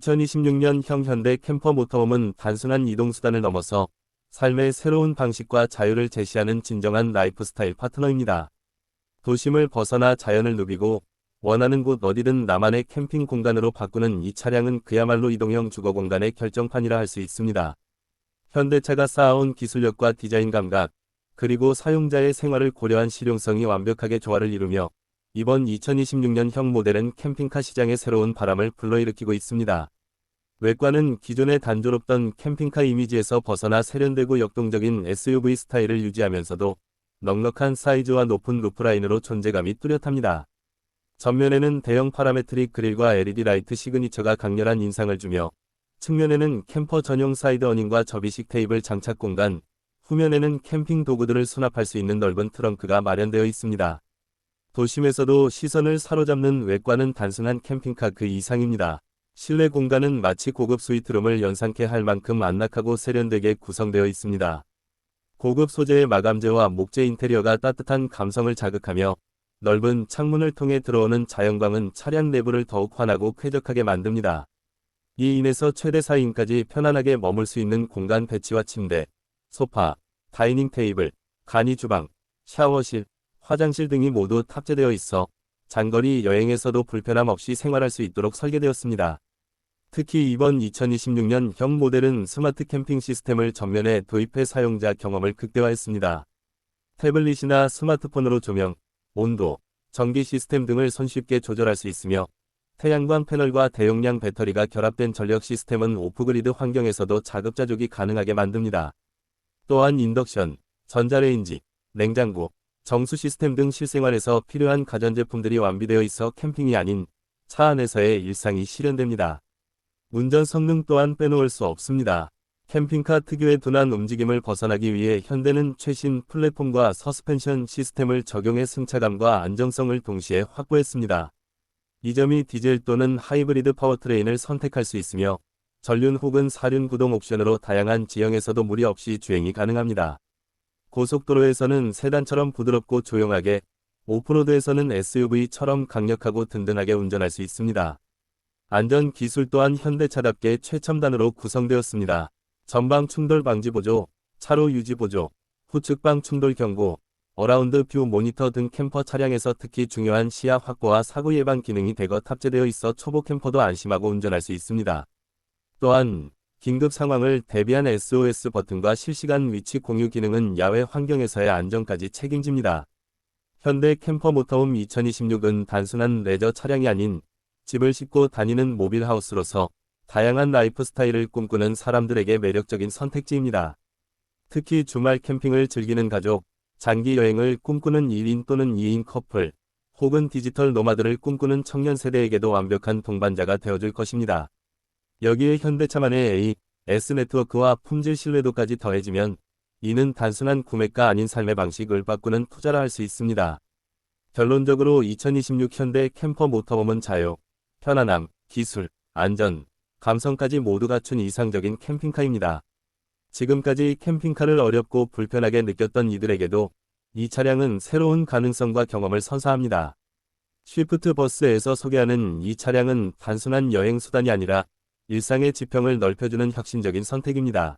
2026년 형 현대 캠퍼 모터홈은 단순한 이동수단을 넘어서 삶의 새로운 방식과 자유를 제시하는 진정한 라이프스타일 파트너입니다. 도심을 벗어나 자연을 누비고 원하는 곳 어디든 나만의 캠핑 공간으로 바꾸는 이 차량은 그야말로 이동형 주거 공간의 결정판이라 할 수 있습니다. 현대차가 쌓아온 기술력과 디자인 감각, 그리고 사용자의 생활을 고려한 실용성이 완벽하게 조화를 이루며 이번 2026년형 모델은 캠핑카 시장의 새로운 바람을 불러일으키고 있습니다. 외관은 기존의 단조롭던 캠핑카 이미지에서 벗어나 세련되고 역동적인 SUV 스타일을 유지하면서도 넉넉한 사이즈와 높은 루프라인으로 존재감이 뚜렷합니다. 전면에는 대형 파라메트릭 그릴과 LED 라이트 시그니처가 강렬한 인상을 주며 측면에는 캠퍼 전용 사이드 어닝과 접이식 테이블 장착 공간, 후면에는 캠핑 도구들을 수납할 수 있는 넓은 트렁크가 마련되어 있습니다. 도심에서도 시선을 사로잡는 외관은 단순한 캠핑카 그 이상입니다. 실내 공간은 마치 고급 스위트룸을 연상케 할 만큼 안락하고 세련되게 구성되어 있습니다. 고급 소재의 마감재와 목재 인테리어가 따뜻한 감성을 자극하며 넓은 창문을 통해 들어오는 자연광은 차량 내부를 더욱 환하고 쾌적하게 만듭니다. 이 인해서 최대 4인까지 편안하게 머물 수 있는 공간 배치와 침대, 소파, 다이닝 테이블, 간이 주방, 샤워실, 화장실 등이 모두 탑재되어 있어 장거리 여행에서도 불편함 없이 생활할 수 있도록 설계되었습니다. 특히 이번 2026년형 모델은 스마트 캠핑 시스템을 전면에 도입해 사용자 경험을 극대화했습니다. 태블릿이나 스마트폰으로 조명, 온도, 전기 시스템 등을 손쉽게 조절할 수 있으며 태양광 패널과 대용량 배터리가 결합된 전력 시스템은 오프그리드 환경에서도 자급자족이 가능하게 만듭니다. 또한 인덕션, 전자레인지, 냉장고, 정수 시스템 등 실생활에서 필요한 가전제품들이 완비되어 있어 캠핑이 아닌 차 안에서의 일상이 실현됩니다. 운전 성능 또한 빼놓을 수 없습니다. 캠핑카 특유의 둔한 움직임을 벗어나기 위해 현대는 최신 플랫폼과 서스펜션 시스템을 적용해 승차감과 안정성을 동시에 확보했습니다. 이 점이 디젤 또는 하이브리드 파워트레인을 선택할 수 있으며 전륜 혹은 사륜 구동 옵션으로 다양한 지형에서도 무리 없이 주행이 가능합니다. 고속도로에서는 세단처럼 부드럽고 조용하게, 오프로드에서는 SUV처럼 강력하고 든든하게 운전할 수 있습니다. 안전 기술 또한 현대차답게 최첨단으로 구성되었습니다. 전방 충돌 방지 보조, 차로 유지 보조, 후측방 충돌 경고, 어라운드 뷰 모니터 등 캠퍼 차량에서 특히 중요한 시야 확보와 사고 예방 기능이 대거 탑재되어 있어 초보 캠퍼도 안심하고 운전할 수 있습니다. 또한 긴급 상황을 대비한 SOS 버튼과 실시간 위치 공유 기능은 야외 환경에서의 안전까지 책임집니다. 현대 캠퍼 모터홈 2026은 단순한 레저 차량이 아닌 집을 싣고 다니는 모빌 하우스로서 다양한 라이프 스타일을 꿈꾸는 사람들에게 매력적인 선택지입니다. 특히 주말 캠핑을 즐기는 가족, 장기 여행을 꿈꾸는 1인 또는 2인 커플, 혹은 디지털 노마드를 꿈꾸는 청년 세대에게도 완벽한 동반자가 되어줄 것입니다. 여기에 현대차만의 A, S 네트워크와 품질 신뢰도까지 더해지면 이는 단순한 구매가 아닌 삶의 방식을 바꾸는 투자라 할 수 있습니다. 결론적으로 2026 현대 캠퍼 모터홈은 자유, 편안함, 기술, 안전, 감성까지 모두 갖춘 이상적인 캠핑카입니다. 지금까지 캠핑카를 어렵고 불편하게 느꼈던 이들에게도 이 차량은 새로운 가능성과 경험을 선사합니다. 쉬프트 버스에서 소개하는 이 차량은 단순한 여행 수단이 아니라 일상의 지평을 넓혀주는 혁신적인 선택입니다.